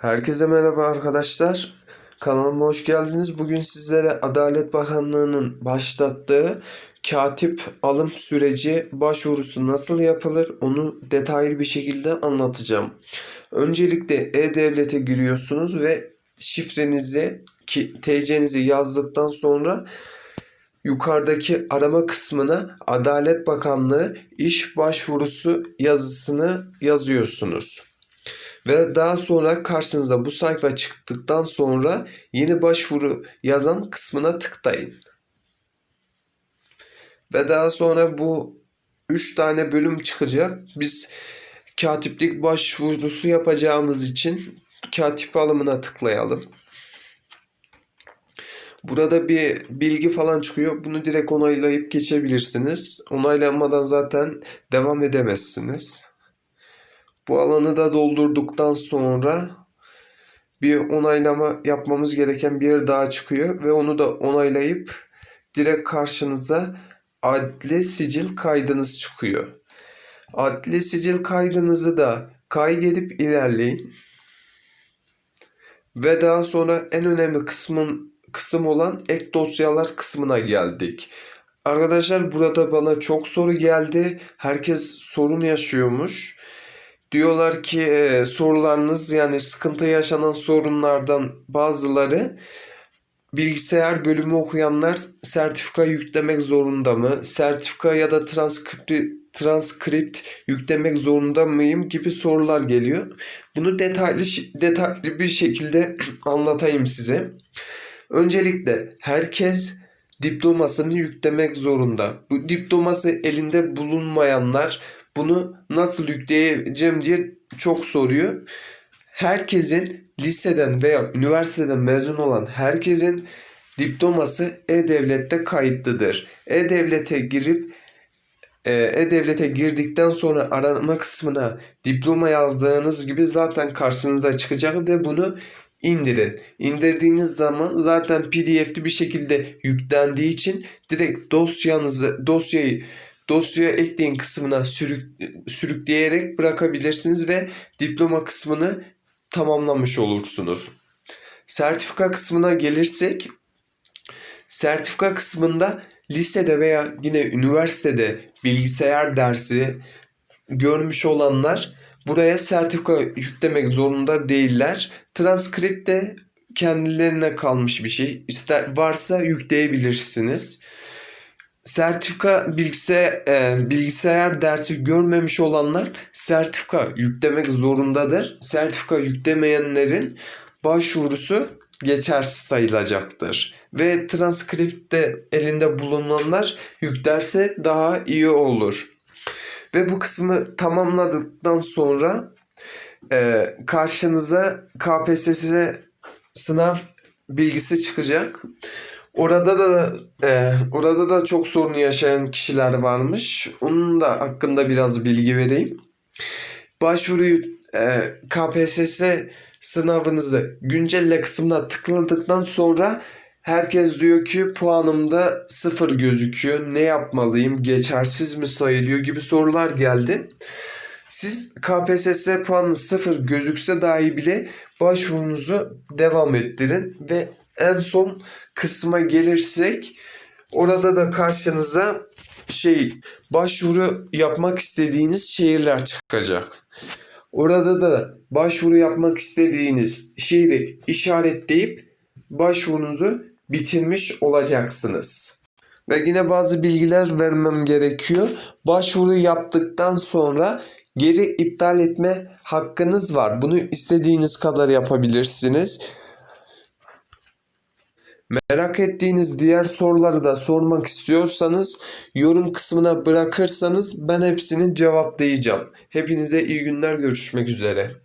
Herkese merhaba arkadaşlar. Kanalıma hoş geldiniz. Bugün sizlere Adalet Bakanlığı'nın başlattığı katip alım süreci başvurusu nasıl yapılır onu detaylı bir şekilde anlatacağım. Öncelikle E-Devlet'e giriyorsunuz ve şifrenizi ki TC'nizi yazdıktan sonra yukarıdaki arama kısmına Adalet Bakanlığı iş başvurusu yazısını yazıyorsunuz. Ve daha sonra karşınıza bu sayfa çıktıktan sonra yeni başvuru yazan kısmına tıklayın. Ve daha sonra bu 3 tane bölüm çıkacak. Biz katiplik başvurusu yapacağımız için katip alımına tıklayalım. Burada bir bilgi falan çıkıyor. Bunu direkt onaylayıp geçebilirsiniz. Onaylanmadan zaten devam edemezsiniz. Bu alanı da doldurduktan sonra bir onaylama yapmamız gereken bir yer daha çıkıyor ve onu da onaylayıp direkt karşınıza adli sicil kaydınız çıkıyor. Adli sicil kaydınızı da kaydedip ilerleyin. Ve daha sonra en önemli kısmın kısım olan ek dosyalar kısmına geldik. Arkadaşlar burada bana çok soru geldi. Herkes sorun yaşıyormuş. Diyorlar ki e, sorularınız yani sıkıntı yaşanan sorunlardan bazıları bilgisayar bölümü okuyanlar sertifika yüklemek zorunda mı? Sertifika ya da transkript, transkript yüklemek zorunda mıyım gibi sorular geliyor. Bunu detaylı detaylı bir şekilde anlatayım size. Öncelikle herkes diplomasını yüklemek zorunda. Bu diploması elinde bulunmayanlar bunu nasıl yükleyeceğim diye çok soruyor. Herkesin liseden veya üniversiteden mezun olan herkesin diploması E-Devlet'te kayıtlıdır. E-Devlet'e girip e, E-Devlet'e girdikten sonra arama kısmına diploma yazdığınız gibi zaten karşınıza çıkacak ve bunu indirin. İndirdiğiniz zaman zaten PDF'li bir şekilde yüklendiği için direkt dosyanızı dosyayı dosyaya ekleyin kısmına sürük, sürükleyerek bırakabilirsiniz ve diploma kısmını tamamlamış olursunuz. Sertifika kısmına gelirsek sertifika kısmında lisede veya yine üniversitede bilgisayar dersi görmüş olanlar buraya sertifika yüklemek zorunda değiller. Transkript de kendilerine kalmış bir şey. İster varsa yükleyebilirsiniz sertifika bilgisayar, e, bilgisayar dersi görmemiş olanlar sertifika yüklemek zorundadır. Sertifika yüklemeyenlerin başvurusu geçersiz sayılacaktır. Ve transkripte elinde bulunanlar yüklerse daha iyi olur. Ve bu kısmı tamamladıktan sonra e, karşınıza KPSS sınav bilgisi çıkacak. Orada da e, orada da çok sorun yaşayan kişiler varmış. Onun da hakkında biraz bilgi vereyim. Başvuruyu e, KPSS sınavınızı güncelle kısmına tıkladıktan sonra herkes diyor ki puanımda sıfır gözüküyor. Ne yapmalıyım? Geçersiz mi sayılıyor gibi sorular geldi. Siz KPSS puanı sıfır gözükse dahi bile başvurunuzu devam ettirin ve en son kısma gelirsek orada da karşınıza şey başvuru yapmak istediğiniz şehirler çıkacak. Orada da başvuru yapmak istediğiniz şehri işaretleyip başvurunuzu bitirmiş olacaksınız. Ve yine bazı bilgiler vermem gerekiyor. Başvuru yaptıktan sonra geri iptal etme hakkınız var. Bunu istediğiniz kadar yapabilirsiniz. Merak ettiğiniz diğer soruları da sormak istiyorsanız yorum kısmına bırakırsanız ben hepsini cevaplayacağım. Hepinize iyi günler görüşmek üzere.